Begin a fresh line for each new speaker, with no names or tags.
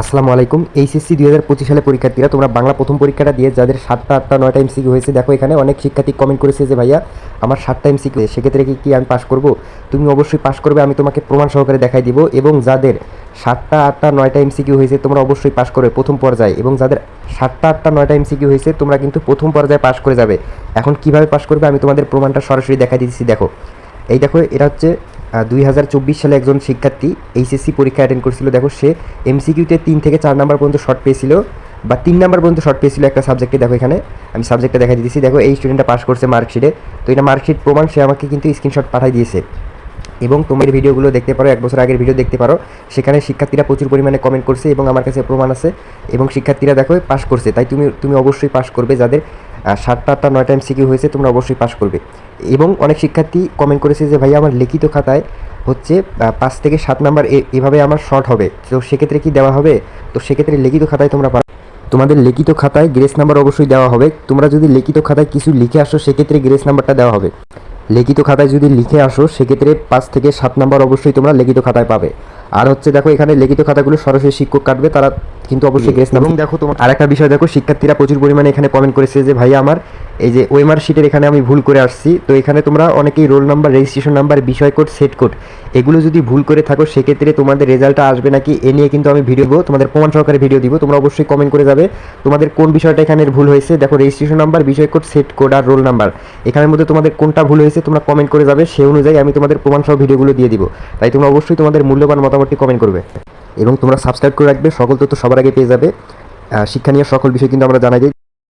আসসালামু আলাইকুম। এইচএসসি দুই হাজার পঁচিশ সালে পরীক্ষার্থীরা, তোমরা বাংলা প্রথম পরীক্ষাটা দিয়ে যাদের সাতটা, আটটা, নয়টা এমসিকিউ হয়েছে, দেখো এখানে অনেক শিক্ষার্থী কমেন্ট করেছে যে, ভাইয়া, আমার সাতটা এমসিকিউ সেক্ষেত্রে কি কি আমি পাস করব? তুমি অবশ্যই পাস করবে, আমি তোমাকে প্রমাণ সহকারে দেখাই দিব। এবং যাদের সাতটা, আটটা, নয়টা এমসিকিউ হয়েছে, তোমরা অবশ্যই পাস করবে প্রথম পর্যায়ে। এবং যাদের সাতটা, আটটা, নয়টা এমসিকিউ হয়েছে, তোমরা কিন্তু প্রথম পর্যায়ে পাস করে যাবে। এখন কীভাবে পাস করবে, আমি তোমাদের প্রমাণটা সরাসরি দেখাই দিচ্ছি দেখো। এই দেখো, এটা হচ্ছে দুই হাজার চব্বিশ সালে একজন শিক্ষার্থী এইচএসসি পরীক্ষা অ্যাটেন্ড করছিল। দেখো, সে এমসিকিউতে তিন থেকে চার নাম্বার পর্যন্ত শর্ট পেয়েছিল বা তিন নাম্বার পর্যন্ত শর্ট পেয়েছিল একটা সাবজেক্টে দেখো, এখানে আমি সাবজেক্টটা দেখা দিয়েছি দেখো, এই স্টুডেন্টটা পাস করছে মার্কশিটে তো এটা মার্কশিট প্রমাণ, সে আমাকে কিন্তু স্ক্রিনশট পাঠাই দিয়েছে। এবং তোমার ভিডিওগুলো দেখতে পারো, এক বছর আগের ভিডিও দেখতে পারো। সেখানে শিক্ষার্থীরা প্রচুর পরিমাণে কমেন্ট করছে এবং আমার কাছে প্রমাণ আছে। এবং শিক্ষার্থীরা দেখো পাস করছে। তাই তুমি তুমি অবশ্যই পাস করবে। যাদের সাতটা আটটা, নয়টা এমসিকিউ হয়েছে, তোমরা অবশ্যই পাস করবে। এবং অনেক শিক্ষার্থী কমেন্ট করেছে যে ভাই আমার লিখিত খাতায় হচ্ছে পাঁচ থেকে সাত নাম্বার এভাবে আমার শর্ট হবে। তো সেক্ষেত্রে কি দেওয়া হবে? তো সেক্ষেত্রে লিখিত খাতায় তোমরা তোমাদের লিখিত খাতায় গ্রেস নাম্বার অবশ্যই দেওয়া হবে। তোমরা যদি লিখিত খাতায় কিছু লিখে আসো, সেক্ষেত্রে গ্রেস নাম্বারটা দেওয়া হবে। লিখিত খাতায় যদি লিখে আসো সেক্ষেত্রে পাঁচ থেকে সাত নাম্বার অবশ্যই তোমরা লিখিত খাতায় পাবে। আর হচ্ছে দেখো এখানে লিখিত খাতাগুলো সরাসরি শিক্ষক কাটবে তারা কিন্তু অবশ্যই গেস এবং দেখো তোমার আর একটা বিষয় দেখো শিক্ষার্থীরা প্রচুর পরিমাণে এখানে কমেন্ট করেছে যে ভাই আমার এই যে ওয়েমার শিটের এখানে আমি ভুল করে আসছি। তো এখানে তোমরা অনেকেই রোল নাম্বার রেজিস্ট্রেশন নাম্বার বিষয় কোড সেট কোড এগুলো যদি ভুল করে থাকো, সেক্ষেত্রে তোমাদের রেজাল্টটা আসবে নাকি? এ নিয়ে কিন্তু আমি ভিডিও দেবো। তোমাদের প্রমাণ সহকারে ভিডিও দিব। তোমরা অবশ্যই কমেন্ট করে যাবে। তোমাদের কোন বিষয়টা এখানে ভুল হয়েছে? দেখো রেজিস্ট্রেশন নাম্বার বিষয় কোড সেট কোড আর রোল নাম্বার এখানের মধ্যে তোমাদের কোনটা ভুল হয়েছে, তোমরা কমেন্ট করে যাবে। সেই অনুযায়ী আমি তোমাদের প্রমাণ সহ ভিডিওগুলো দিয়ে দিব। তাই তোমরা অবশ্যই তোমাদের মূল্যবান মতামতটি কমেন্ট করবে। এবং তোমরা সাবস্ক্রাইব করে রাখবে। সকল তথ্য সবার আগে পেয়ে যাবে। শিক্ষা নিয়ে সকল বিষয় কিন্তু আমরা জানাই